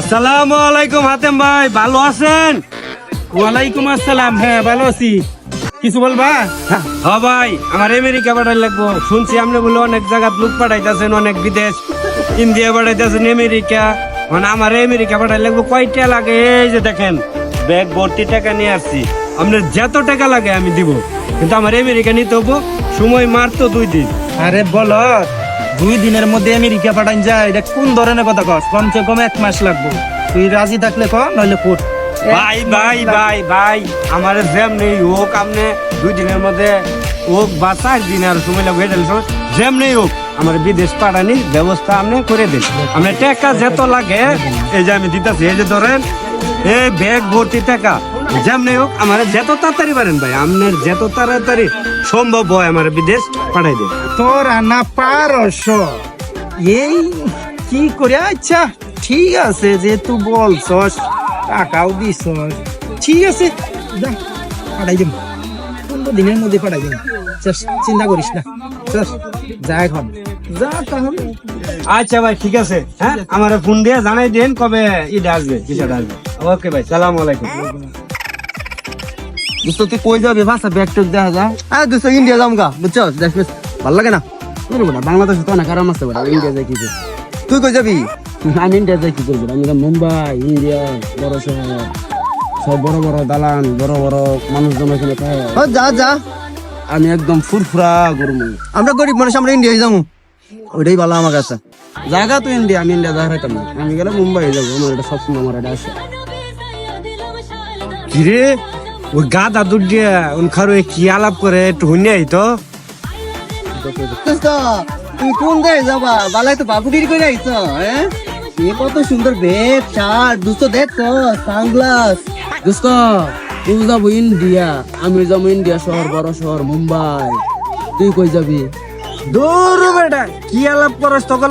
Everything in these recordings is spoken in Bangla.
আসসালামু আলাইকুম হাতেম ভাই ভালো আছেন? ওয়ালাইকুম আসসালাম হ্যাঁ ভালো আছি। কিছু বলবা? হ্যাঁ ভাই আমার আমেরিকা পাঠাই লাগবো। শুনছি আপনি বলে অনেক জায়গা লোক পাঠাইতেছেন অনেক বিদেশ ইন্ডিয়া পাঠাইতেছেন আমেরিকা। মানে আমার আমেরিকা পাঠাই লাগবো কয়টা লাগে? এই যে দেখেন ব্যাগ ভর্তি টাকা নিয়ে আসছি। আপনার যত টাকা লাগে আমি দিব। কিন্তু আমার আমেরিকা নিতে হব সময় মারতো দুই দিন। আরে বল দুই দিনের মধ্যে আমেরিকা পাঠান যায় এটা কোন ধরনের কথা কস? কমসে কম এক মাস লাগবে। তুই রাজি থাকলে ক নইলে ফুট ভাই ভাই ভাই ভাই আমার যেমনি হোক আপনি দুই দিনের মধ্যে হোক বা চার দিন আর সময় লাগবে এটা যেমনি হোক আমার বিদেশ পাঠানির ব্যবস্থা আপনি করে দিন আপনার টাকা যত লাগে এই যে আমি দিতেছি এই যে ধরেন এই ব্যাগ ভর্তি টাকা। যেমনি হোক আমার যত তাড়াতাড়ি পারেন ভাই আপনার যত তাড়াতাড়ি সম্ভব হয় আমার বিদেশ পাঠাই দিন। তোরা না পারস। এই কি করে আচ্ছা ঠিক আছে যে তুই বলছস টাকাও দিছস। ঠিক আছে যা পাঠাই দিম। পনেরো দিনের মধ্যে পাঠাই চাস, চিন্তা করিস না। চাস, যা এখন। যা তাহলে। আচ্ছা ভাই ঠিক আছে হ্যাঁ? আমার ফোন দিয়ে জানাই দিন কবে ঈদ আসবে বিষয়টা আসবে। ওকে ভাই সালাম আলাইকুম দোস্ত তুই কই যাবি? ভাষা ব্যাগ টুক দেখা যা আরে দোস্ত ইন্ডিয়া যাম গা। বুঝছ? দেখ বেশ ভালো লাগে না? তোর বড়া বাংলাদেশ তো অনেক আরাম আছে বড়া ইন্ডিয়া যাই কি করবি? তুই কই যাবি? আমি ইন্ডিয়া যাই কি করব? আমি মুম্বাই ইন্ডিয়া বড় শহর। সব বড় বড় দালান বড় বড় মানুষ জমা এখানে যা যা। আমি একদম ফুরফুরা করব আমরা গরিব মানুষ আমরা ইন্ডিয়া যাব ওইটাই ভালো আমার কাছে। জায়গা তো ইন্ডিয়া আমি ইন্ডিয়া দেখা না। আমি গেলে মুম্বাই যাব আমার এটা সবসময় আমার এটা আছে কিরে? ওই গাদা দুধ দিয়ে উনখারো কি আলাপ করে একটু হুনে তো। দোস্ত তুমি কোন দেশ যাবা? বালাই তো বাবুডির করে আইছ হ্যাঁ এ কত সুন্দর ব্যাগ শার্ট দোস্ত দেখ তো সানগ্লাস। দোস্ত তুই যাব ইন্ডিয়া আমি যাব ইন্ডিয়া শহর বড় শহর মুম্বাই। তুই কই যাবি? দূর বেটা কি আলাপ করস তখন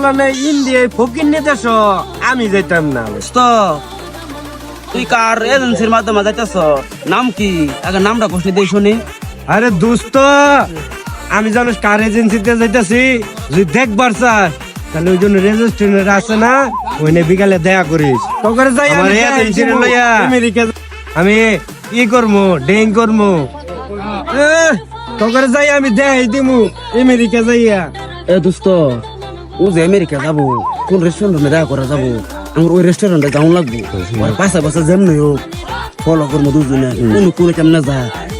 ইন্ডিয়ায় ফকির নিতে আমি যাইতাম না। দোস্ত তুই কার এজেন্সির মাধ্যমে যাইতেছ? নাম কি? আগে নামটা কষ্ট দেই শুনি। আরে দোস্ত আমি জানিস কার এজেন্সিতে যাইতেছি যদি দেখবার চাস তাহলে ওই জন্য রেজিস্ট্রেশনের আছে না ওইনে বিকালে দেখা করিস। তখন যাই আমার এজেন্সি লইয়া। আমেরিকা। আমি ই করমু ডেং করমু। তখন যাই আমি দেখাই দিমু আমেরিকা যাইয়া। এ দোস্ত ও যে আমেরিকা যাব কোন রেস্টুরেন্টে দেখা করা যাব? আমার ওই রেস্টুরেন্টে যাওয়া লাগবো। পাশা পাশা যেমনি হোক ফলো করব দুজনে। কোনো কোনো কেমনে যা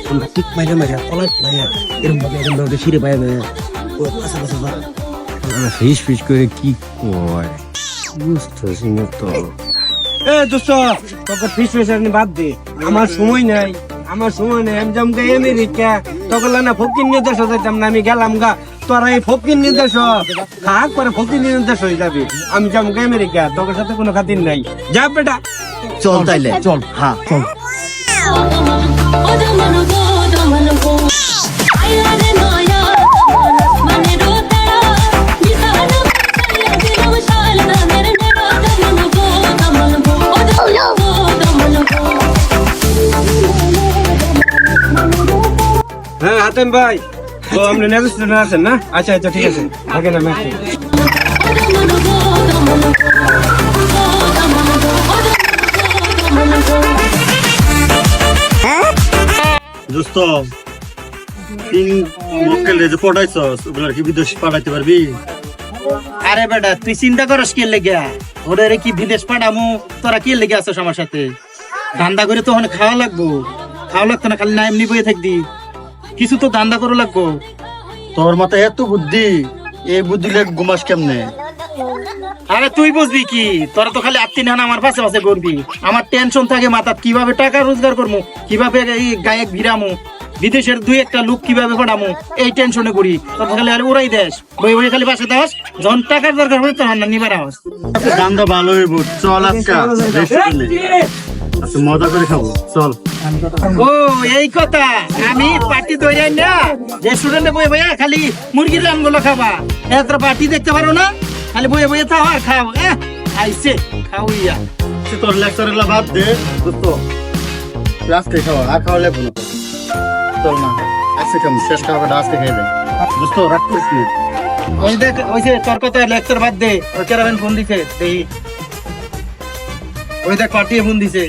আমরা ঠিক মাইরে মাইরে কলাই পাইয়া এরম ভাবে এরম ভাবে সিঁড়ে পাইয়া পাইয়া ও পাশা পাশা যা ফিস ফিস করে কি কয়? বুঝতেছি না তো। এ দোস্ত তোকে ফিস ফিস বাদ দে। আমার সময় নাই আমার সময় নাই। আমি যাম গে আমেরিকা তখন না ফকির নির্দেশ যাইতাম না আমি গেলাম গা। তোরা এই ফকির নির্দেশ হাক করে ফকির নির্দেশ হয়ে যাবি। আমি যাম গে আমেরিকা? তোর সাথে কোনো খাতির নাই। যা বেটা। চল। তাইলে। চল। হ্যাঁ চল। হ্যাঁ হাতেম ভাই। তো আপনি নেভিস্টেশন আছেন না? আচ্ছা আচ্ছা ঠিক আছে। থাকে না ম্যাচ দোস্ত তিন মক্কেল যে পড়াইছস ওগুলার কি বিদেশ পাঠাইতে পারবি? আরে বেটা তুই চিন্তা করস কে লেগে ওদের কি বিদেশ পাঠামু? তোরা কি লেগে আছিস আমার সাথে? ধান্দা করে তো ওখানে খাওয়া লাগবো। খাওয়া লাগতো না খালি না এমনি বয়ে থাকবি। কিছু তো ধান্দা করে লাগবো। তোর মাথায় এত বুদ্ধি এই বুদ্ধি লেগ ঘুমাস কেমনে? আরে তুই বুঝবি কি? তোরা তো খালি আত্মি না আমার পাশে পাশে করবি আমার টেনশন থাকে মাথা কীভাবে টাকা রোজগার করব কীভাবে এই গায়ক ভিড়ামু বিদেশের দুই একটা লোক কীভাবে পাঠামু এই টেনশনে করি তোর খালি আর উড়াই দেশ বই বই খালি পাশে দাস যখন টাকার দরকার হবে তখন না নিবার আওয়াজ। দামটা ভালো হইব চল আজকা আচ্ছা মজা করে খাব। চল। ও এই কথা। আমি পার্টি তৈরি না। রেস্টুরেন্টে বই বইয়া খালি মুরগির রামগুলো খাবা। এত পার্টি দেখতে পারো না? খালি বইয়ে বইয়ে থাও আর খাও এ আইসে খাও ইয়া সে তোর লেকচারগুলা বাদ দে তুই আজকে খাওয়া আর খাওয়া লাগবো না চল না। আজকে কেমন? শেষ খাওয়াটা আজকে খেয়ে দে দোস্ত রাখ করিস। ওই দেখ ওই যে তোর কথা লেকচার বাদ দে। ওই কেরাবেন ফোন দিছে দেই। ওই দেখ পাঠিয়ে ফোন দিছে।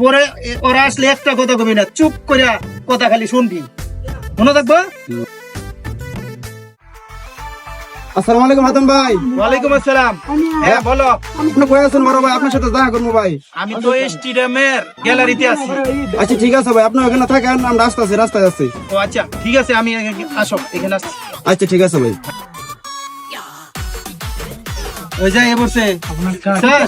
পরে ওরা আসলে একটা কথা কবি না চুপ করে কথা খালি শুনবি। মনে থাকব? আসসালামু আলাইকুম হাতাম ভাই। ওয়ালাইকুম আসসালাম। হ্যাঁ বলো। আপনি কই আছেন বড় ভাই? আপনার সাথে দেখা করব ভাই। আমি তো স্টেডিয়ামের গ্যালারিতে আছি। আচ্ছা ঠিক আছে ভাই। আপনি ওখানে থাকেন আমরা আসতেছি রাস্তায় যাচ্ছি ও আচ্ছা ঠিক আছে আমি আসো এখানে আসছি। আচ্ছা ঠিক আছে ভাই। ওই যাই এ বসে। স্যার